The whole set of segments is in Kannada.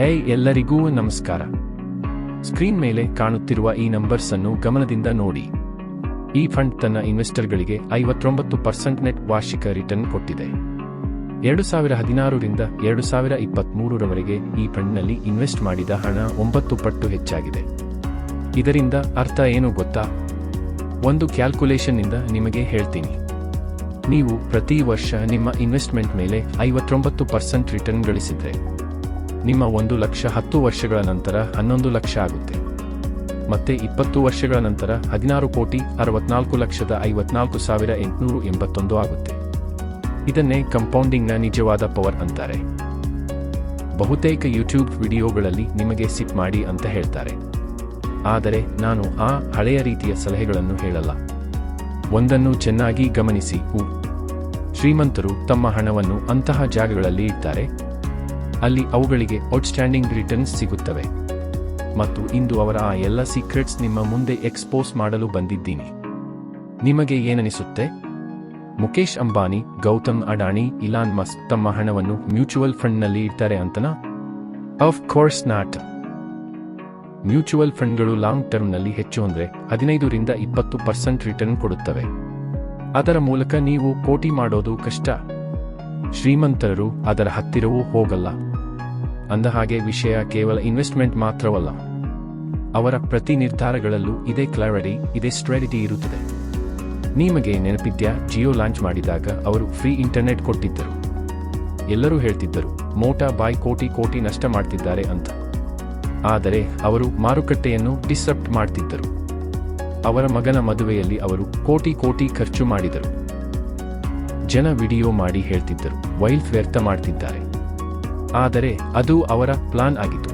ಹೇ ಎಲ್ಲರಿಗೂ ನಮಸ್ಕಾರ. ಸ್ಕ್ರೀನ್ ಮೇಲೆ ಕಾಣುತ್ತಿರುವ ಈ ನಂಬರ್ಸ್ ಅನ್ನು ಗಮನದಿಂದ ನೋಡಿ. ಈ ಫಂಡ್ ತನ್ನ ಇನ್ವೆಸ್ಟರ್ಗಳಿಗೆ ಐವತ್ತೊಂಬತ್ತು ಪರ್ಸೆಂಟ್ ನೆಟ್ ವಾರ್ಷಿಕ ರಿಟರ್ನ್ ಕೊಟ್ಟಿದೆ. ಎರಡು ಸಾವಿರ ಹದಿನಾರರಿಂದ ಎರಡು ಸಾವಿರ ಇಪ್ಪತ್ತ್ಮೂರರವರೆಗೆ ಈ ಫಂಡ್ನಲ್ಲಿ ಇನ್ವೆಸ್ಟ್ ಮಾಡಿದ ಹಣ ಒಂಬತ್ತು ಪಟ್ಟು ಹೆಚ್ಚಾಗಿದೆ. ಇದರಿಂದ ಅರ್ಥ ಏನು ಗೊತ್ತಾ? ಒಂದು ಕ್ಯಾಲ್ಕುಲೇಷನ್ನಿಂದ ನಿಮಗೆ ಹೇಳ್ತೀನಿ. ನೀವು ಪ್ರತಿ ವರ್ಷ ನಿಮ್ಮ ಇನ್ವೆಸ್ಟ್ಮೆಂಟ್ ಮೇಲೆ ಐವತ್ತೊಂಬತ್ತು ಪರ್ಸೆಂಟ್ ರಿಟರ್ನ್ ಗಳಿಸಿದ್ರೆ ನಿಮ್ಮ ಒಂದು ಲಕ್ಷ ಹತ್ತು ವರ್ಷಗಳ ನಂತರ ಹನ್ನೊಂದು ಲಕ್ಷ ಆಗುತ್ತೆ. ಮತ್ತೆ ಇಪ್ಪತ್ತು ವರ್ಷಗಳ ನಂತರ ಹದಿನಾರು ಕೋಟಿ ಅರವತ್ನಾಲ್ಕು ಲಕ್ಷದ ಐವತ್ನಾಲ್ಕು ಸಾವಿರ ಎಂಟುನೂರು ಎಂಬತ್ತೊಂದು ಆಗುತ್ತೆ. ಇದನ್ನೇ ಕಂಪೌಂಡಿಂಗ್ನ ನಿಜವಾದ ಪವರ್ ಅಂತಾರೆ. ಬಹುತೇಕ ಯೂಟ್ಯೂಬ್ ವಿಡಿಯೋಗಳಲ್ಲಿ ನಿಮಗೆ ಸಿಪ್ ಮಾಡಿ ಅಂತ ಹೇಳ್ತಾರೆ. ಆದರೆ ನಾನು ಆ ಹಳೆಯ ರೀತಿಯ ಸಲಹೆಗಳನ್ನು ಹೇಳಲ್ಲ. ಒಂದನ್ನು ಚೆನ್ನಾಗಿ ಗಮನಿಸಿ. ಶ್ರೀಮಂತರು ತಮ್ಮ ಹಣವನ್ನು ಅಂತಹ ಜಾಗಗಳಲ್ಲಿ ಇಡ್ತಾರೆ. ಅಲ್ಲಿ ಅವುಗಳಿಗೆ ಔಟ್ಸ್ಟ್ಯಾಂಡಿಂಗ್ ರಿಟರ್ನ್ಸ್ ಸಿಗುತ್ತವೆ. ಮತ್ತು ಇಂದು ಅವರ ಆ ಎಲ್ಲ ಸೀಕ್ರೆಟ್ಸ್ ನಿಮ್ಮ ಮುಂದೆ ಎಕ್ಸ್ಪೋಸ್ ಮಾಡಲು ಬಂದಿದ್ದೀನಿ. ನಿಮಗೆ ಏನನಿಸುತ್ತೆ? ಮುಕೇಶ್ ಅಂಬಾನಿ, ಗೌತಮ್ ಅಡಾಣಿ, ಇಲಾನ್ ಮಸ್ಕ್ ತಮ್ಮ ಹಣವನ್ನು ಮ್ಯೂಚುವಲ್ ಫಂಡ್ನಲ್ಲಿ ಇಡ್ತಾರೆ ಅಂತನಾ? ಆಫ್ ಕೋರ್ಸ್ ನಾಟ್ ಮ್ಯೂಚುವಲ್ ಫಂಡ್ಗಳು ಲಾಂಗ್ ಟರ್ಮ್ನಲ್ಲಿ ಹೆಚ್ಚು ಅಂದರೆ ಹದಿನೈದರಿಂದ ಇಪ್ಪತ್ತು ಪರ್ಸೆಂಟ್ ರಿಟರ್ನ್ ಕೊಡುತ್ತವೆ. ಅದರ ಮೂಲಕ ನೀವು ಕೋಟಿ ಮಾಡೋದು ಕಷ್ಟ. ಶ್ರೀಮಂತರು ಅದರ ಹತ್ತಿರವೂ ಹೋಗಲ್ಲ. ಅಂದಹಾಗೆ ವಿಷಯ ಕೇವಲ ಇನ್ವೆಸ್ಟ್ಮೆಂಟ್ ಮಾತ್ರವಲ್ಲ. ಅವರ ಪ್ರತಿ ನಿರ್ಧಾರಗಳಲ್ಲೂ ಇದೇ ಕ್ಲಾರಿಟಿ ಇದೇ ಸ್ಟ್ರಾಟಜಿ ಇರುತ್ತದೆ. ನಿಮಗೆ ನೆನಪಿದ್ಯಾ ಜಿಯೋ ಲಾಂಚ್ ಮಾಡಿದಾಗ ಅವರು ಫ್ರೀ ಇಂಟರ್ನೆಟ್ ಕೊಟ್ಟಿದ್ದರು. ಎಲ್ಲರೂ ಹೇಳ್ತಿದ್ದರು, ಮೋಟಾ ಬಾಯ್ ಕೋಟಿ ಕೋಟಿ ನಷ್ಟ ಮಾಡ್ತಿದ್ದಾರೆ ಅಂತ. ಆದರೆ ಅವರು ಮಾರುಕಟ್ಟೆಯನ್ನು ಡಿಸ್ರಪ್ಟ್ ಮಾಡ್ತಿದ್ದರು. ಅವರ ಮಗನ ಮದುವೆಯಲ್ಲಿ ಅವರು ಕೋಟಿ ಕೋಟಿ ಖರ್ಚು ಮಾಡಿದರು. ಜನ ವಿಡಿಯೋ ಮಾಡಿ ಹೇಳ್ತಿದ್ದರು ವೈಲ್ಡ್ ವ್ಯರ್ಥ ಮಾಡ್ತಿದ್ದಾರೆ. ಆದರೆ ಅದು ಅವರ ಪ್ಲಾನ್ ಆಗಿತ್ತು.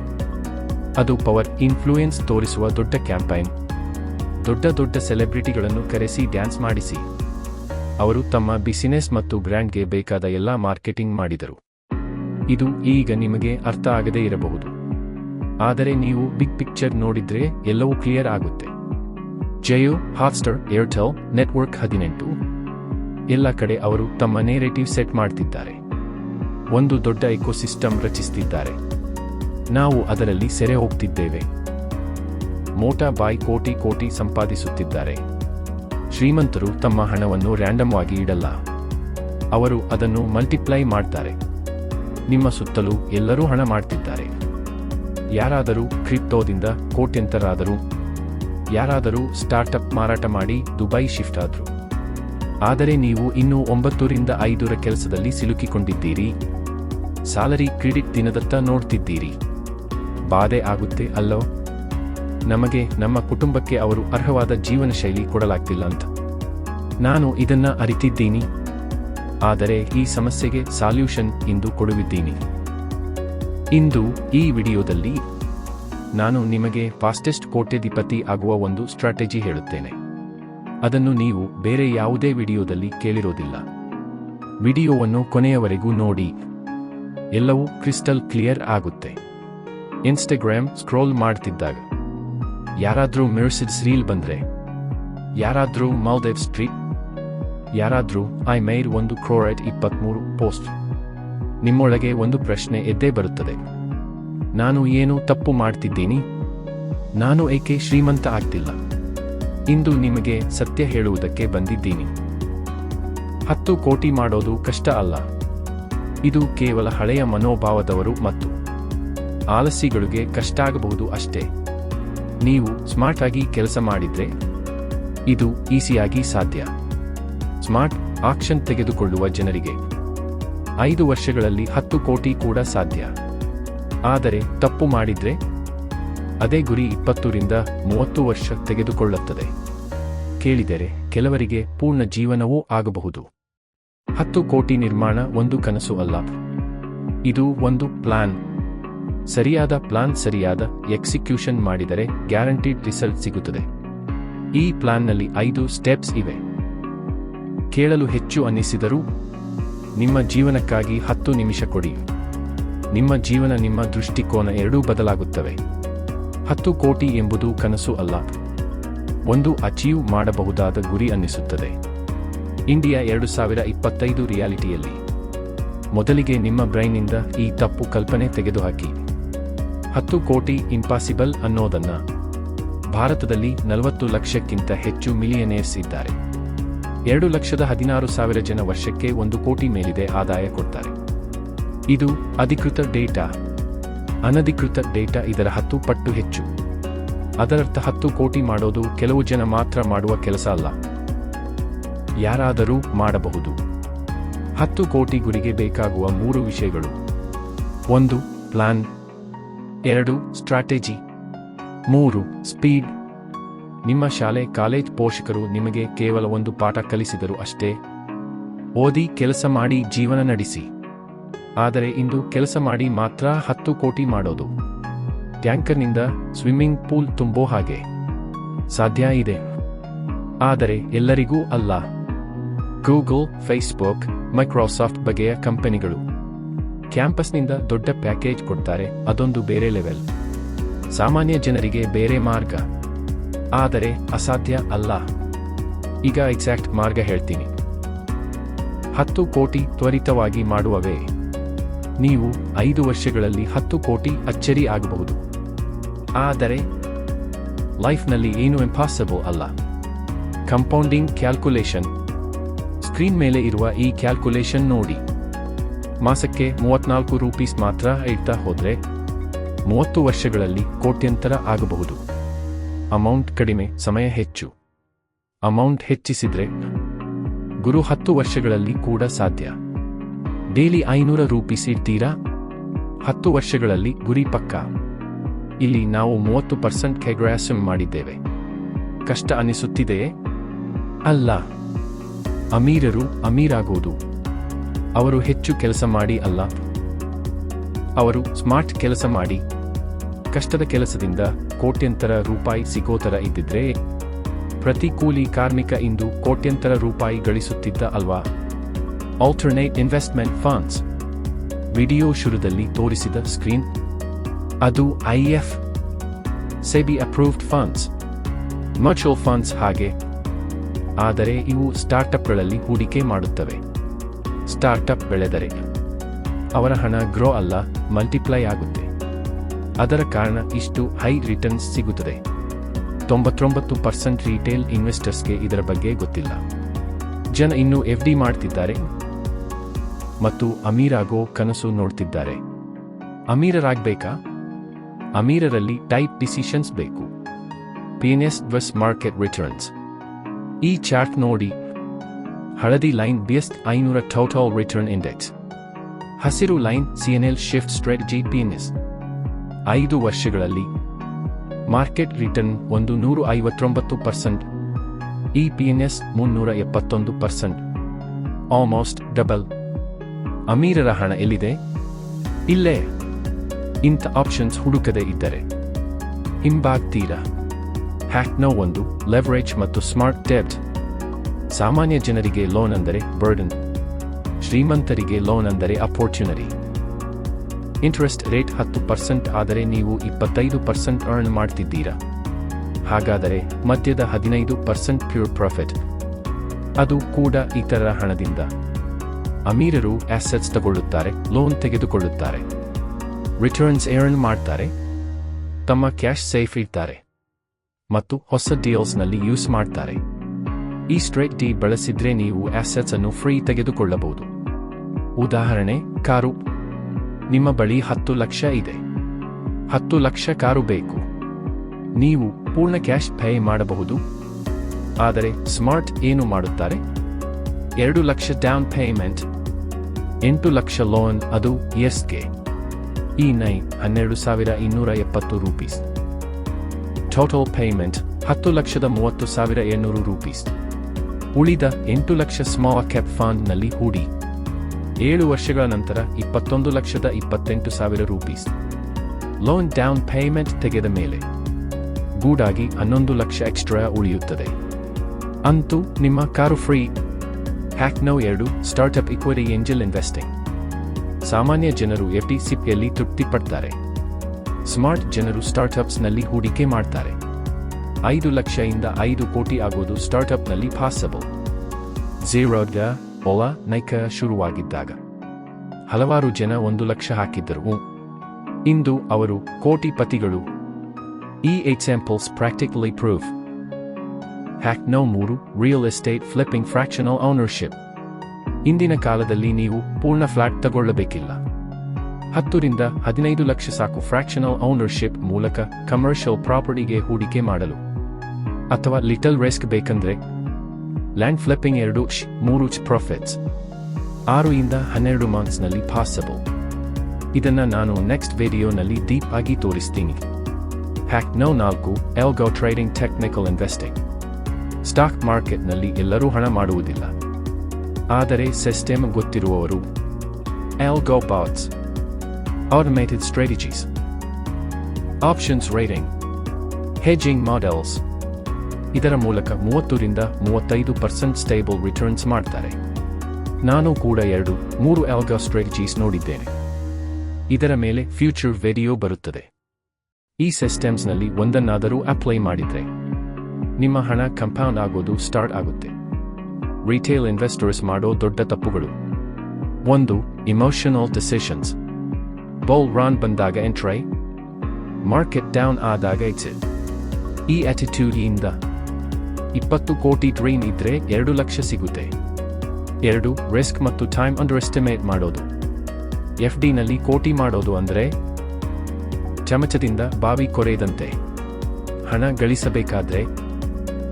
ಅದು ಪವರ್ ಇನ್ಫ್ಲೂಯೆನ್ಸ್ ತೋರಿಸುವ ದೊಡ್ಡ ಕ್ಯಾಂಪೈನ್. ದೊಡ್ಡ ದೊಡ್ಡ ಸೆಲೆಬ್ರಿಟಿಗಳನ್ನು ಕರೆಸಿ ಡ್ಯಾನ್ಸ್ ಮಾಡಿಸಿ. ಅವರು ತಮ್ಮ ಬಿಸಿನೆಸ್ ಮತ್ತು ಬ್ರ್ಯಾಂಡ್ಗೆ ಬೇಕಾದ ಎಲ್ಲ ಮಾರ್ಕೆಟಿಂಗ್ ಮಾಡಿದರು. ಇದು ಈಗ ನಿಮಗೆ ಅರ್ಥ ಆಗದೇ ಇರಬಹುದು. ಆದರೆ ನೀವು ಬಿಗ್ ಪಿಕ್ಚರ್ ನೋಡಿದ್ರೆ ಎಲ್ಲವೂ ಕ್ಲಿಯರ್ ಆಗುತ್ತೆ. ಜಯೋ, ಹಾಟ್ಸ್ಟಾರ್, ಏರ್ಟೆಲ್, ನೆಟ್ವರ್ಕ್ ಹದಿನೆಂಟು. ಎಲ್ಲ ಕಡೆ ಅವರು ತಮ್ಮ ನೇರೇಟಿವ್ ಸೆಟ್ ಮಾಡ್ತಿದ್ದಾರೆ. ಒಂದು ದೊಡ್ಡ ಇಕೋಸಿಸ್ಟಮ್ ರಚಿಸುತ್ತಿದ್ದಾರೆ ನಾವು ಅದರಲ್ಲಿ ಸೆರೆ ಹೋಗ್ತಿದ್ದೇವೆ. ಮೋಟಾ ಬಾಯ್ ಕೋಟಿ ಕೋಟಿ ಸಂಪಾದಿಸುತ್ತಿದ್ದಾರೆ. ಶ್ರೀಮಂತರು ತಮ್ಮ ಹಣವನ್ನು ರ್ಯಾಂಡಮ್ ಆಗಿ ಇಡಲ್ಲ. ಅವರು ಅದನ್ನು ಮಲ್ಟಿಪ್ಲೈ ಮಾಡ್ತಾರೆ. ನಿಮ್ಮ ಸುತ್ತಲೂ ಎಲ್ಲರೂ ಹಣ ಮಾಡ್ತಿದ್ದಾರೆ. ಯಾರಾದರೂ ಕ್ರಿಪ್ಟೋದಿಂದ ಕೋಟ್ಯಂತರಾದರು, ಯಾರಾದರೂ ಸ್ಟಾರ್ಟಪ್ ಮಾರಾಟ ಮಾಡಿ ದುಬೈ ಶಿಫ್ಟ್ ಆದರು. ಆದರೆ ನೀವು ಇನ್ನೂ ಒಂಬತ್ತರಿಂದ ಐದರ ಕೆಲಸದಲ್ಲಿ ಸಿಲುಕಿಕೊಂಡಿದ್ದೀರಿ. Salary credit ದಿನದತ್ತ ನೋಡ್ತಿದ್ದೀರಿ. ಬಾಧೆ ಆಗುತ್ತೆ ಅಲ್ಲೋ? ನಮಗೆ ನಮ್ಮ ಕುಟುಂಬಕ್ಕೆ ಅವರು ಅರ್ಹವಾದ ಜೀವನ ಶೈಲಿ ಕೊಡಲಾಗ್ತಿಲ್ಲ ಅಂತ. ನಾನು ಇದನ್ನ ಅರಿತಿದ್ದೀನಿ. ಆದರೆ ಈ ಸಮಸ್ಯೆಗೆ ಸಾಲ್ಯೂಷನ್ ಇಂದು ಕೊಡುವಿದ್ದೀನಿ. ಇಂದು ಈ ವಿಡಿಯೋದಲ್ಲಿ ನಾನು ನಿಮಗೆ ಫಾಸ್ಟೆಸ್ಟ್ ಕೋಟ್ಯಧಿಪತಿ ಆಗುವ ಒಂದು ಸ್ಟ್ರಾಟಜಿ ಹೇಳುತ್ತೇನೆ. ಅದನ್ನು ನೀವು ಬೇರೆ ಯಾವುದೇ ವಿಡಿಯೋದಲ್ಲಿ ಕೇಳಿರೋದಿಲ್ಲ. ವಿಡಿಯೋವನ್ನು ಕೊನೆಯವರೆಗೂ ನೋಡಿ. ಎಲ್ಲವೂ ಕ್ರಿಸ್ಟಲ್ ಕ್ಲಿಯರ್ ಆಗುತ್ತೆ. ಇನ್ಸ್ಟಾಗ್ರಾಮ್ ಸ್ಕ್ರೋಲ್ ಮಾಡ್ತಿದ್ದಾಗ. ಯಾರಾದರೂ ಮೆರ್ಸಿಡ್ಸ್ ರೀಲ್ ಬಂದರೆ. ಯಾರಾದರೂ ಮೌದೇವ್ ಸ್ಟ್ರೀಟ್ ಯಾರಾದರೂ ಐ ಮೇರ್ ಒಂದು ಕ್ರೋರೈಟ್ ಇಪ್ಪತ್ಮೂರು ಪೋಸ್ಟ್. ನಿಮ್ಮೊಳಗೆ ಒಂದು ಪ್ರಶ್ನೆ ಎದ್ದೇ ಬರುತ್ತದೆ. ನಾನು ಏನು ತಪ್ಪು ಮಾಡ್ತಿದ್ದೀನಿ? ನಾನು ಏಕೆ ಶ್ರೀಮಂತ ಆಗ್ತಿಲ್ಲ? ಇಂದು ನಿಮಗೆ ಸತ್ಯ ಹೇಳುವುದಕ್ಕೆ ಬಂದಿದ್ದೀನಿ. ಹತ್ತು ಕೋಟಿ ಮಾಡೋದು ಕಷ್ಟ ಅಲ್ಲ. ಇದು ಕೇವಲ ಹಳೆಯ ಮನೋಭಾವದವರು ಮತ್ತು ಆಲಸಿಗಳಿಗೆ ಕಷ್ಟ ಆಗಬಹುದು ಅಷ್ಟೇ. ನೀವು ಸ್ಮಾರ್ಟ್ ಆಗಿ ಕೆಲಸ ಮಾಡಿದ್ರೆ ಇದು ಈಸಿಯಾಗಿ ಸಾಧ್ಯ. ಸ್ಮಾರ್ಟ್ ಆಕ್ಷನ್ ತೆಗೆದುಕೊಳ್ಳುವ ಜನರಿಗೆ ಐದು ವರ್ಷಗಳಲ್ಲಿ ಹತ್ತು ಕೋಟಿ ಕೂಡ ಸಾಧ್ಯ. ಆದರೆ ತಪ್ಪು ಮಾಡಿದ್ರೆ ಅದೇ ಗುರಿ ಇಪ್ಪತ್ತರಿಂದ ಮೂವತ್ತು ವರ್ಷ ತೆಗೆದುಕೊಳ್ಳುತ್ತದೆ. ಕೇಳಿದರೆ ಕೆಲವರಿಗೆ ಪೂರ್ಣ ಜೀವನವೂ ಆಗಬಹುದು. ಹತ್ತು ಕೋಟಿ ನಿರ್ಮಾಣ ಒಂದು ಕನಸು ಅಲ್ಲ. ಇದು ಒಂದು ಪ್ಲಾನ್. ಸರಿಯಾದ ಪ್ಲಾನ್ ಸರಿಯಾದ ಎಕ್ಸಿಕ್ಯೂಷನ್ ಮಾಡಿದರೆ ಗ್ಯಾರಂಟಿಡ್ ರಿಸಲ್ಟ್ ಸಿಗುತ್ತದೆ. ಈ ಪ್ಲಾನ್ನಲ್ಲಿ ಐದು ಸ್ಟೆಪ್ಸ್ ಇವೆ. ಕೇಳಲು ಹೆಚ್ಚು ಅನ್ನಿಸಿದರೂ, ನಿಮ್ಮ ಜೀವನಕ್ಕಾಗಿ ಹತ್ತು ನಿಮಿಷ ಕೊಡಿ. ನಿಮ್ಮ ಜೀವನ ನಿಮ್ಮ ದೃಷ್ಟಿಕೋನ ಎರಡೂ ಬದಲಾಗುತ್ತವೆ. ಹತ್ತು ಕೋಟಿ ಎಂಬುದು ಕನಸು ಅಲ್ಲ. ಒಂದು ಅಚೀವ್ ಮಾಡಬಹುದಾದ ಗುರಿ ಅನ್ನಿಸುತ್ತದೆ. ಇಂಡಿಯಾ ಎರಡು ಸಾವಿರ ಇಪ್ಪತ್ತೈದು ರಿಯಾಲಿಟಿಯಲ್ಲಿ. ಮೊದಲಿಗೆ ನಿಮ್ಮ ಬ್ರೈನ್ನಿಂದ ಈ ತಪ್ಪು ಕಲ್ಪನೆ ತೆಗೆದುಹಾಕಿ. ಹತ್ತು ಕೋಟಿ ಇಂಪಾಸಿಬಲ್ ಅನ್ನೋದನ್ನ. ಭಾರತದಲ್ಲಿ ನಲವತ್ತು ಲಕ್ಷಕ್ಕಿಂತ ಹೆಚ್ಚು ಮಿಲಿಯನೇರ್ಸ್ ಇದ್ದಾರೆ. ಎರಡು ಲಕ್ಷದ ಹದಿನಾರು ಸಾವಿರ ಜನ ವರ್ಷಕ್ಕೆ ಒಂದು ಕೋಟಿ ಮೇಲಿದೆ ಆದಾಯ ಕೊಡ್ತಾರೆ. ಇದು ಅಧಿಕೃತ ಡೇಟಾ. ಅನಧಿಕೃತ ಡೇಟಾ ಇದರ ಹತ್ತು ಪಟ್ಟು ಹೆಚ್ಚು. ಅದರರ್ಥ ಹತ್ತು ಕೋಟಿ ಮಾಡೋದು ಕೆಲವು ಜನ ಮಾತ್ರ ಮಾಡುವ ಕೆಲಸ ಅಲ್ಲ. ಯಾರಾದರೂ ಮಾಡಬಹುದು. ಹತ್ತು ಕೋಟಿ ಗುರಿಗೆ ಬೇಕಾಗುವ ಮೂರು ವಿಷಯಗಳು. ಒಂದು, ಪ್ಲಾನ್. ಎರಡು, ಸ್ಟ್ರಾಟಜಿ. ಮೂರು, ಸ್ಪೀಡ್. ನಿಮ್ಮ ಶಾಲೆ, ಕಾಲೇಜ್ ಪೋಷಕರು ನಿಮಗೆ ಕೇವಲ ಒಂದು ಪಾಠ ಕಲಿಸಿದರು ಅಷ್ಟೇ. ಓದಿ ಕೆಲಸ ಮಾಡಿ ಜೀವನ ನಡೆಸಿ. ಆದರೆ ಇಂದು ಕೆಲಸ ಮಾಡಿ ಮಾತ್ರ ಹತ್ತು ಕೋಟಿ ಮಾಡೋದು. ಟ್ಯಾಂಕರ್ನಿಂದ ಸ್ವಿಮ್ಮಿಂಗ್ ಪೂಲ್ ತುಂಬೋ ಹಾಗೆ. ಸಾಧ್ಯ ಇದೆ. ಆದರೆ ಎಲ್ಲರಿಗೂ ಅಲ್ಲ. ಗೂಗಲ್, ಫೇಸ್ಬುಕ್, ಮೈಕ್ರೋಸಾಫ್ಟ್ ಬಗೆಯ ಕಂಪನಿಗಳು. ಕ್ಯಾಂಪಸ್ನಿಂದ ದೊಡ್ಡ ಪ್ಯಾಕೇಜ್ ಕೊಡ್ತಾರೆ ಅದೊಂದು ಬೇರೆ ಲೆವೆಲ್. ಸಾಮಾನ್ಯ ಜನರಿಗೆ ಬೇರೆ ಮಾರ್ಗ. ಆದರೆ ಅಸಾಧ್ಯ ಅಲ್ಲ. ಈಗ ಎಕ್ಸಾಕ್ಟ್ ಮಾರ್ಗ ಹೇಳ್ತೀನಿ. ಹತ್ತು ಕೋಟಿ ತ್ವರಿತವಾಗಿ ಮಾಡುವವೇ. ನೀವು ಐದು ವರ್ಷಗಳಲ್ಲಿ ಹತ್ತು ಕೋಟಿ ಅಚ್ಚರಿ ಆಗಬಹುದು. ಆದರೆ, ಲೈಫ್ನಲ್ಲಿ ಏನು ಇಂಪಾಸಿಬಲ್ ಅಲ್ಲ. ಕಂಪೌಂಡಿಂಗ್ ಕ್ಯಾಲ್ಕುಲೇಷನ್ ಸ್ಕ್ರೀನ್ ಮೇಲೆ ಇರುವ ಈ ಕ್ಯಾಲ್ಕುಲೇಷನ್ ನೋಡಿ. ಮಾಸಕ್ಕೆ ಮೂವತ್ನಾಲ್ಕು ರೂಪೀಸ್ ಮಾತ್ರ ಇಡ್ತಾ ಹೋದರೆ ಮೂವತ್ತು ವರ್ಷಗಳಲ್ಲಿ ಕೋಟ್ಯಂತರ ಆಗಬಹುದು. ಅಮೌಂಟ್ ಕಡಿಮೆ, ಸಮಯ ಹೆಚ್ಚು. ಅಮೌಂಟ್ ಹೆಚ್ಚಿಸಿದ್ರೆ ಗುರು ಹತ್ತು ವರ್ಷಗಳಲ್ಲಿ ಕೂಡ ಸಾಧ್ಯ. ಡೈಲಿ ಐನೂರ ರೂಪೀಸ್ ಇಡ್ತೀರಾ ಹತ್ತು ವರ್ಷಗಳಲ್ಲಿ ಗುರಿ ಪಕ್ಕ. ಇಲ್ಲಿ ನಾವು ಮೂವತ್ತು ಪರ್ಸೆಂಟ್ ಕೆಗ್ರಾಸಮ್ ಮಾಡಿದ್ದೇವೆ. ಕಷ್ಟ ಅನಿಸುತ್ತಿದೆಯೇ? ಅಲ್ಲ. ಅಮೀರರು ಅಮೀರಾಗೋದು. ಅವರು ಹೆಚ್ಚು ಕೆಲಸ ಮಾಡಿ ಅಲ್ಲ. ಅವರು ಸ್ಮಾರ್ಟ್ ಕೆಲಸ ಮಾಡಿ. ಕಷ್ಟದ ಕೆಲಸದಿಂದ ಕೋಟ್ಯಂತರ ರೂಪಾಯಿ ಸಿಗೋ ಥರ ಇದ್ದಿದ್ರೆ ಪ್ರತಿ ಕೂಲಿ ಕಾರ್ಮಿಕ ಇಂದು ಕೋಟ್ಯಂತರ ರೂಪಾಯಿ ಗಳಿಸುತ್ತಿದ್ದ ಅಲ್ವಾ? ಆಲ್ಟರ್ನೇಟ್ ಇನ್ವೆಸ್ಟ್ಮೆಂಟ್ ಫಂಡ್ಸ್ ವಿಡಿಯೋ ಶುರುದಲ್ಲಿ ತೋರಿಸಿದ ಸ್ಕ್ರೀನ್ ಅದು IF SEBI approved funds mutual funds ಹಾಗೆ. ಆದರೆ ಇವು ಸ್ಟಾರ್ಟಪ್ಗಳಲ್ಲಿ ಹೂಡಿಕೆ ಮಾಡುತ್ತವೆ. ಸ್ಟಾರ್ಟ್ಅಪ್ ಬೆಳೆದರೆ. ಅವರ ಹಣ ಗ್ರೋ ಅಲ್ಲ ಮಲ್ಟಿಪ್ಲೈ ಆಗುತ್ತೆ. ಅದರ ಕಾರಣ ಇಷ್ಟು ಹೈ ರಿಟರ್ನ್ಸ್ ಸಿಗುತ್ತದೆ. ತೊಂಬತ್ತೊಂಬತ್ತು ಪರ್ಸೆಂಟ್ ರಿಟೇಲ್ ಇನ್ವೆಸ್ಟರ್ಸ್ಗೆ ಇದರ ಬಗ್ಗೆ ಗೊತ್ತಿಲ್ಲ. ಜನ ಇನ್ನೂ ಎಫ್ ಡಿ ಮಾಡ್ತಿದ್ದಾರೆ. ಮತ್ತು ಅಮೀರಾಗೋ ಕನಸು ನೋಡ್ತಿದ್ದಾರೆ. ಅಮೀರರಾಗಬೇಕಾ? ಅಮೀರರಲ್ಲಿ ಟೈಪ್ ಡಿಸಿಷನ್ಸ್ ಬೇಕು. PNS vs market returns. ಈ ಚಾರ್ಟ್ ನೋಡಿ. ಹಳದಿ ಲೈನ್ ಬಿಎಸ್ಟ್ ಐನೂರ ಟೋಟಲ್ ರಿಟರ್ನ್ ಇಂಡೆಕ್ಸ್. ಹಸಿರು line CNL shift strategy PNS ಐದು ವರ್ಷಗಳಲ್ಲಿ. ಮಾರ್ಕೆಟ್ ರಿಟರ್ನ್ ಒಂದು ನೂರ ಐವತ್ತೊಂಬತ್ತು ಪರ್ಸೆಂಟ್. ಇ ಪಿಎನ್ಎಸ್ ಮುನ್ನೂರ ಎಪ್ಪತ್ತೊಂದು ಪರ್ಸೆಂಟ್. Almost double. ಅಮೀರರ ಹಣ ಎಲ್ಲಿದೆ? ಇಲ್ಲೇ. ಇಂಥ ಆಪ್ಷನ್ಸ್ ಹುಡುಕದೇ ಇದ್ದರೆ. ಹಿಂಬಾಗ್ತೀರಾ ಹ್ಯಾಕ್ನೋ ಒಂದು ಲೆವರೇಜ್ ಮತ್ತು ಸ್ಮಾರ್ಟ್ ಡೆಬ್ಟ್ ಸಾಮಾನ್ಯ ಜನರಿಗೆ ಲೋನ್ ಅಂದರೆ ಬರ್ಡನ್ ಶ್ರೀಮಂತರಿಗೆ ಲೋನ್ ಅಂದರೆ ಅಪೋರ್ಚುನರಿ ಇಂಟ್ರೆಸ್ಟ್ ರೇಟ್ ಹತ್ತು ಪರ್ಸೆಂಟ್ ಆದರೆ ನೀವು ಇಪ್ಪತ್ತೈದು ಪರ್ಸೆಂಟ್ ಅರ್ನ್ ಮಾಡ್ತಿದ್ದೀರಾ? ಹಾಗಾದರೆ ಮಧ್ಯದ ಹದಿನೈದು ಪರ್ಸೆಂಟ್ ಪ್ಯೂರ್ ಪ್ರಾಫಿಟ್ ಅದು ಕೂಡ ಇತರ ಹಣದಿಂದ. ಅಮೀರರು ಆಸೆಟ್ಸ್ ತಗೊಳ್ಳುತ್ತಾರೆ ಲೋನ್ ತೆಗೆದುಕೊಳ್ಳುತ್ತಾರೆ. ರಿಟರ್ನ್ಸ್ ಏರ್ನ್ ಮಾಡ್ತಾರೆ, ತಮ್ಮ ಕ್ಯಾಶ್ ಸೇಫ್ ಇಡ್ತಾರೆ ಮತ್ತು ಹೊಸ ಡಿಯೋಸ್ನಲ್ಲಿ ಯೂಸ್ ಮಾಡ್ತಾರೆ. ಈ ಸ್ಟ್ರೈಟ್ ಡಿ ಬಳಸಿದ್ರೆ ನೀವು ಆಸೆಟ್ಸ್ ಅನ್ನು ಫ್ರೀ ತೆಗೆದುಕೊಳ್ಳಬಹುದು. ಉದಾಹರಣೆ, ಕಾರು. ನಿಮ್ಮ ಬಳಿ ಹತ್ತು ಲಕ್ಷ ಇದೆ. ಹತ್ತು ಲಕ್ಷ ಕಾರು ಬೇಕು. ನೀವು ಪೂರ್ಣ ಕ್ಯಾಶ್ ಪೇ ಮಾಡಬಹುದು. ಆದರೆ ಸ್ಮಾರ್ಟ್ ಏನು ಮಾಡುತ್ತಾರೆ? ಎರಡು ಲಕ್ಷ ಡೌನ್ ಪೇಮೆಂಟ್ ಎಂಟು ಲಕ್ಷ ಲೋನ್ ಅದು ಎಸ್ಗೆ ಇ ನೈ ಹನ್ನೆರಡು ಸಾವಿರ ಇನ್ನೂರ ಎಪ್ಪತ್ತು ರೂಪೀಸ್. ಟೋಟಲ್ ಪೇಮೆಂಟ್ ಹತ್ತು ಲಕ್ಷದ ಮೂವತ್ತು ಸಾವಿರ ಏಳ್ನೂರು ರೂಪೀಸ್. ಉಳಿದ ಎಂಟು ಲಕ್ಷ ಸ್ಮಾಲ್ ಕ್ಯಾಪ್ ಫಂಡ್ನಲ್ಲಿ ಹೂಡಿ. ಏಳು ವರ್ಷಗಳ ನಂತರ ಇಪ್ಪತ್ತೊಂದು ಲಕ್ಷದ ಇಪ್ಪತ್ತೆಂಟು ಸಾವಿರ ರೂಪೀಸ್. ಲೋನ್ ಡೌನ್ ಪೇಮೆಂಟ್ ತೆಗೆದ ಮೇಲೆ. ಗೂಡಾಗಿ ಹನ್ನೊಂದು ಲಕ್ಷ ಎಕ್ಸ್ಟ್ರಾ ಉಳಿಯುತ್ತದೆ. ಅಂತೂ ನಿಮ್ಮ ಕಾರು ಫ್ರೀ ಹ್ಯಾಕ್ನೋ ಎರಡು ಸ್ಟಾರ್ಟ್ಅಪ್ ಇಕ್ವರಿ ಏಂಜಲ್ ಇನ್ವೆಸ್ಟಿಂಗ್. ಸಾಮಾನ್ಯ ಜನರು ಎಫ್ ಡಿ ಸಿಪ್ಯಲ್ಲಿ ತೃಪ್ತಿ ಪಡ್ತಾರೆ. ಸ್ಮಾರ್ಟ್ ಜನರು ಸ್ಟಾರ್ಟ್ಅಪ್ಸ್ನಲ್ಲಿ ಹೂಡಿಕೆ ಮಾಡ್ತಾರೆ. ಐದು ಲಕ್ಷದಿಂದ ಐದು ಕೋಟಿ ಆಗೋದು ಸ್ಟಾರ್ಟ್ಅಪ್ನಲ್ಲಿ ಪಾಸಬಲ್ ಝೀರೋದ ಓಲಾ ನೈಕ ಶುರುವಾಗಿದ್ದಾಗ. ಹಲವಾರು ಜನ ಒಂದು ಲಕ್ಷ ಹಾಕಿದ್ದರು. ಇಂದು ಅವರು ಕೋಟಿಪತಿಗಳು. ಈ examples practically prove hack no ಮೂರು real estate flipping fractional ownership ಇಂದಿನ ಕಾಲದಲ್ಲಿ ನೀವು ಪೂರ್ಣ ಫ್ಲಾಟ್ ತಗೊಳ್ಳಬೇಕಿಲ್ಲ. ಹತ್ತರಿಂದ ಹದಿನೈದು ಲಕ್ಷ ಸಾಕು ಫ್ರಾಕ್ಷನಲ್ ಓನರ್ಶಿಪ್ ಮೂಲಕ ಕಮರ್ಷಿಯಲ್ ಪ್ರಾಪರ್ಟಿಗೆ ಹೂಡಿಕೆ ಮಾಡಲು. ಅಥವಾ ಲಿಟಲ್ ರಿಸ್ಕ್ ಬೇಕಂದ್ರೆ. ಲ್ಯಾಂಡ್ ಫ್ಲಿಪ್ಪಿಂಗ್ ಎರಡು ಶ್ ಮೂರು ಪ್ರಾಫಿಟ್ಸ್ ಆರು ಇಂದ ಹನ್ನೆರಡು ಮಂತ್ಸ್ನಲ್ಲಿ ಪಾಸಿಬಲ್ ಇದನ್ನು ನಾನು ನೆಕ್ಸ್ಟ್ ವಿಡಿಯೋನಲ್ಲಿ ಡೀಪ್ ಆಗಿ ತೋರಿಸ್ತೀನಿ. ಹ್ಯಾಕ್ ನೋ ನಾಲ್ಕು algo trading technical investing stock ಮಾರ್ಕೆಟ್ನಲ್ಲಿ ಎಲ್ಲರೂ ಹಣ ಮಾಡುವುದಿಲ್ಲ. ಆದರೆ system ಗೊತ್ತಿರುವವರು algo bots automated strategies, options rating, hedging models ಇದರ ಮೂಲಕ ಮೂವತ್ತರಿಂದ ಮೂವತ್ತೈದು ಪರ್ಸೆಂಟ್ ಸ್ಟೇಬಲ್ ರಿಟರ್ನ್ಸ್ ಮಾಡ್ತಾರೆ. ನಾನು ಕೂಡ ಎರಡು ಮೂರು ಆಲ್ಗಾ ಸ್ಟ್ರಾಟಜೀಸ್ ನೋಡಿದ್ದೇನೆ. ಇದರ ಮೇಲೆ ಫ್ಯೂಚರ್ ವಿಡಿಯೋ ಬರುತ್ತದೆ. ಈ ಸಿಸ್ಟಮ್ಸ್ನಲ್ಲಿ ಒಂದನ್ನಾದರೂ ಅಪ್ಲೈ ಮಾಡಿದ್ರೆ. ನಿಮ್ಮ ಹಣ ಕಂಪೌಂಡ್ ಆಗೋದು ಸ್ಟಾರ್ಟ್ ಆಗುತ್ತೆ. ರಿಟೇಲ್ ಇನ್ವೆಸ್ಟರ್ಸ್ ಮಾಡೋ ದೊಡ್ಡ ತಪ್ಪುಗಳು. ಒಂದು ಇಮೋಷನಲ್ ಡಿಸಿಷನ್ಸ್ ಬೌಲ್ ರಾನ್ ಬಂದಾಗ ಎಂಟ್ರೈ ಮಾರ್ಕೆಟ್ ಡೌನ್ ಆದಾಗ ಎಕ್ಸಿಟ್ ಈ ಆಟಿಟ್ಯೂಡ್ ಇಂದ ಇಪ್ಪತ್ತು ಕೋಟಿ ಡ್ರೀಮ್ ಇದ್ರೆ ಎರಡು ಲಕ್ಷ ಸಿಗುತ್ತೆ. ಎರಡು ರಿಸ್ಕ್ ಮತ್ತು ಟೈಮ್ ಅಂಡರ್ ಎಸ್ಟಿಮೇಟ್ ಮಾಡೋದು ಎಫ್ ಡಿನಲ್ಲಿ ಕೋಟಿ ಮಾಡೋದು ಅಂದರೆ ಚಮಚದಿಂದ ಬಾವಿ ಕೊರೆಯದಂತೆ ಹಣ ಗಳಿಸಬೇಕಾದ್ರೆ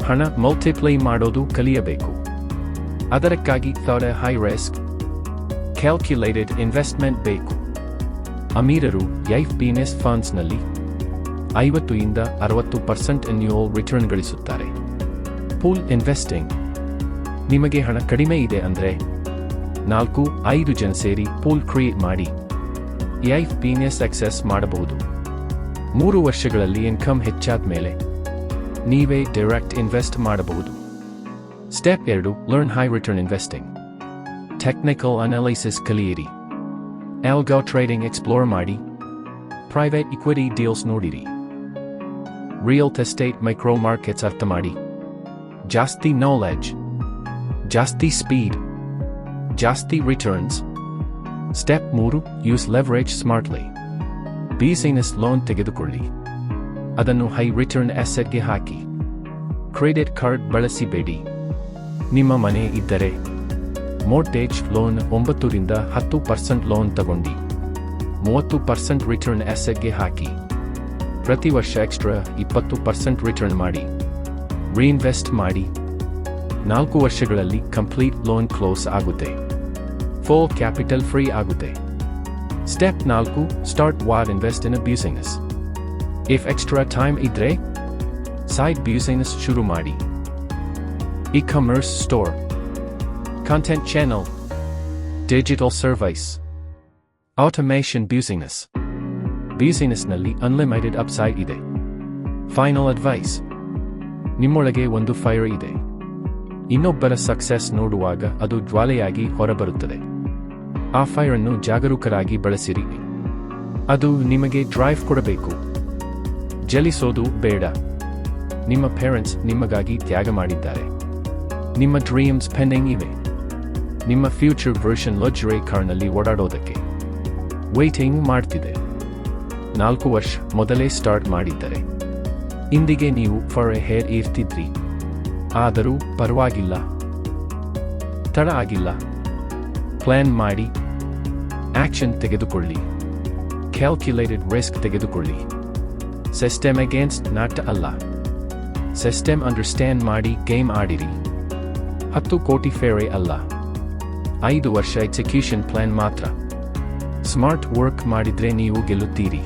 ಹಣ ಮಲ್ಟಿಪ್ಲೈ ಮಾಡೋದು ಕಲಿಯಬೇಕು. ಅದಕ್ಕಾಗಿ thought high risk calculated investment ಬೇಕು. ಅಮೀರರು ಯೈಫ್ ಬಿನೆಸ್ ಫಂಡ್ಸ್ನಲ್ಲಿ ಐವತ್ತು ಇಂದ ಅರವತ್ತು ಪರ್ಸೆಂಟ್ ಅನ್ಯೂಯಲ್ ರಿಟರ್ನ್ ಗಳಿಸುತ್ತಾರೆ. ಪೂಲ್ ಇನ್ವೆಸ್ಟಿಂಗ್ ನಿಮಗೆ ಹಣ ಕಡಿಮೆ ಇದೆ ಅಂದ್ರೆ ನಾಲ್ಕು ಐದು ಜನ ಸೇರಿ ಪೂಲ್ ಕ್ರಿಯೇಟ್ ಮಾಡಿ ಯೈಫ್ ಬಿನೆಸ್ ಸಕ್ಸೆಸ್ ಮಾಡಬಹುದು. ಮೂರು ವರ್ಷಗಳಲ್ಲಿ ಇನ್ಕಮ್ ಹೆಚ್ಚಾದ ಮೇಲೆ ನೀವೇ ಡೈರೆಕ್ಟ್ ಇನ್ವೆಸ್ಟ್ ಮಾಡಬಹುದು. ಸ್ಟೆಪ್ ಎರಡು learn high return investing technical analysis ಕಲಿಯಿರಿ. ಆಲ್ಗೋ ಟ್ರೇಡಿಂಗ್ ಎಕ್ಸ್ಪ್ಲೋರ್ ಮಾಡಿ. ಪ್ರೈವೇಟ್ ಇಕ್ವಿಟಿ ಡೀಲ್ಸ್ ನೋಡಿರಿ. ರಿಯಲ್ ಎಸ್ಟೇಟ್ ಮೈಕ್ರೋ ಮಾರ್ಕೆಟ್ಸ್ ಅರ್ಥ ಮಾಡಿ. ಜಾಸ್ತಿ ನಾಲೆಡ್ಜ್ ಜಾಸ್ತಿ ಸ್ಪೀಡ್ ಜಾಸ್ತಿ ರಿಟರ್ನ್ಸ್ ಸ್ಟೆಪ್ ಮೂರು use leverage smartly business loan ತೆಗೆದುಕೊಳ್ಳಿ. ಅದನ್ನು ಹೈ ರಿಟರ್ನ್ ಅಸೆಟ್ಗೆ ಹಾಕಿ. ಕ್ರೆಡಿಟ್ ಕಾರ್ಡ್ ಬಳಸಿಬೇಡಿ. ನಿಮ್ಮ ಮನೆ ಇದ್ದರೆ ಮೋರ್ಟೇಜ್ ಲೋನ್ ಒಂಬತ್ತರಿಂದ ಹತ್ತು ಪರ್ಸೆಂಟ್ ಲೋನ್ ತಗೊಂಡಿ. ಮೂವತ್ತು ಪರ್ಸೆಂಟ್ ರಿಟರ್ನ್ ಅಸೆಟ್ಗೆ ಹಾಕಿ. ಪ್ರತಿ ವರ್ಷ ಎಕ್ಸ್ಟ್ರಾ ಇಪ್ಪತ್ತು ಪರ್ಸೆಂಟ್ ರಿಟರ್ನ್ ಮಾಡಿ. ರೀಇನ್ವೆಸ್ಟ್ ಮಾಡಿ. ನಾಲ್ಕು ವರ್ಷಗಳಲ್ಲಿ ಕಂಪ್ಲೀಟ್ ಲೋನ್ ಕ್ಲೋಸ್ ಆಗುತ್ತೆ. ಫೋ ಕ್ಯಾಪಿಟಲ್ ಫ್ರೀ ಆಗುತ್ತೆ. ಸ್ಟೆಪ್ ನಾಲ್ಕು start or invest in a business if extra time ಇದ್ರೆ ಸೈಡ್ ಬ್ಯೂಸೈನಸ್ ಶುರು ಮಾಡಿ. E-commerce store content channel, digital service, automation business. ಬ್ಯೂಸಿನಸ್ನಲ್ಲಿ ಅನ್ಲಿಮಿಟೆಡ್ ಅಪ್ಸೈಡ್ ಇದೆ. ಫೈನಲ್ ಅಡ್ವೈಸ್ ನಿಮ್ಮೊಳಗೆ ಒಂದು ಫೈರ್ ಇದೆ. ಇನ್ನೊಬ್ಬರ ಸಕ್ಸೆಸ್ ನೋಡುವಾಗ ಅದು ಜ್ವಾಲೆಯಾಗಿ ಹೊರಬರುತ್ತದೆ. ಆ ಫೈರ್ ಅನ್ನು ಜಾಗರೂಕರಾಗಿ ಬಳಸಿರಿ. ಅದು ನಿಮಗೆ ಡ್ರೈವ್ ಕೊಡಬೇಕು. ಜಲಿಸೋದು ಬೇಡ. ನಿಮ್ಮ ಪೇರೆಂಟ್ಸ್ ನಿಮಗಾಗಿ ತ್ಯಾಗ ಮಾಡಿದ್ದಾರೆ. ನಿಮ್ಮ ಡ್ರೀಮ್ಸ್ ಪೆಂಡಿಂಗ್ ಇವೆ. ನಿಮ್ಮ ಫ್ಯೂಚರ್ ವರ್ಷನ್ ಲಕ್ಸುರಿ ಕಾರ್ನಲ್ಲಿ ಓಡಾಡೋದಕ್ಕೆ ವೇಟಿಂಗ್ ಮಾಡ್ತಿದೆ. ನಾಲ್ಕು ವರ್ಷ ಮೊದಲೇ ಸ್ಟಾರ್ಟ್ ಮಾಡಿದ್ದರೆ. ಇಂದಿಗೆ ನೀವು ಫಾರ್ ಎ ಹೇರ್ ಇರ್ತಿದ್ರಿ. ಆದರೂ ಪರವಾಗಿಲ್ಲ. ತಡ ಆಗಿಲ್ಲ. ಪ್ಲ್ಯಾನ್ ಮಾಡಿ. ಆ್ಯಕ್ಷನ್ ತೆಗೆದುಕೊಳ್ಳಿ. ಕ್ಯಾಲ್ಕ್ಯುಲೇಟೆಡ್ ರಿಸ್ಕ್ ತೆಗೆದುಕೊಳ್ಳಿ. ಸಿಸ್ಟಮ್ ಅಗೇನ್ಸ್ಟ್ ನಾಟ್ ಅಲ್ಲ ಸಿಸ್ಟಮ್ ಅಂಡರ್ಸ್ಟ್ಯಾಂಡ್ ಮಾಡಿ ಗೇಮ್ ಆಡಿರಿ ಹತ್ತು ಕೋಟಿ ಫೇರೆ ಅಲ್ಲ ಐದು ವರ್ಷ ಎಕ್ಸಿಕ್ಯೂಷನ್ ಪ್ಲಾನ್ ಮಾತ್ರ ಸ್ಮಾರ್ಟ್ ವರ್ಕ್ ಮಾಡಿದ್ರೆ ನೀವು ಗೆಲ್ಲುತ್ತೀರಿ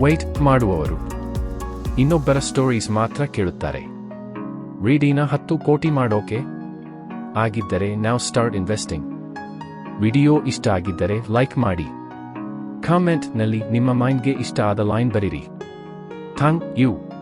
ವೈಟ್ ಮಾಡುವವರು ಇನ್ನೊಬ್ಬರ ಸ್ಟೋರೀಸ್ ಮಾತ್ರ ಕೇಳುತ್ತಾರೆ ರೀಡಿನ ಹತ್ತು ಕೋಟಿ ಮಾಡೋಕೆ ಆಗಿದ್ದರೆ ನಾವು ಸ್ಟಾರ್ಟ್ ಇನ್ವೆಸ್ಟಿಂಗ್ ವಿಡಿಯೋ ಇಷ್ಟ ಆಗಿದ್ದರೆ ಲೈಕ್ ಮಾಡಿ ಕಾಮೆಂಟ್ನಲ್ಲಿ ನಿಮ್ಮ ಮೈಂಡ್ಗೆ ಇಷ್ಟ ಆದ ಲೈನ್ ಬರೀರಿ Thank you.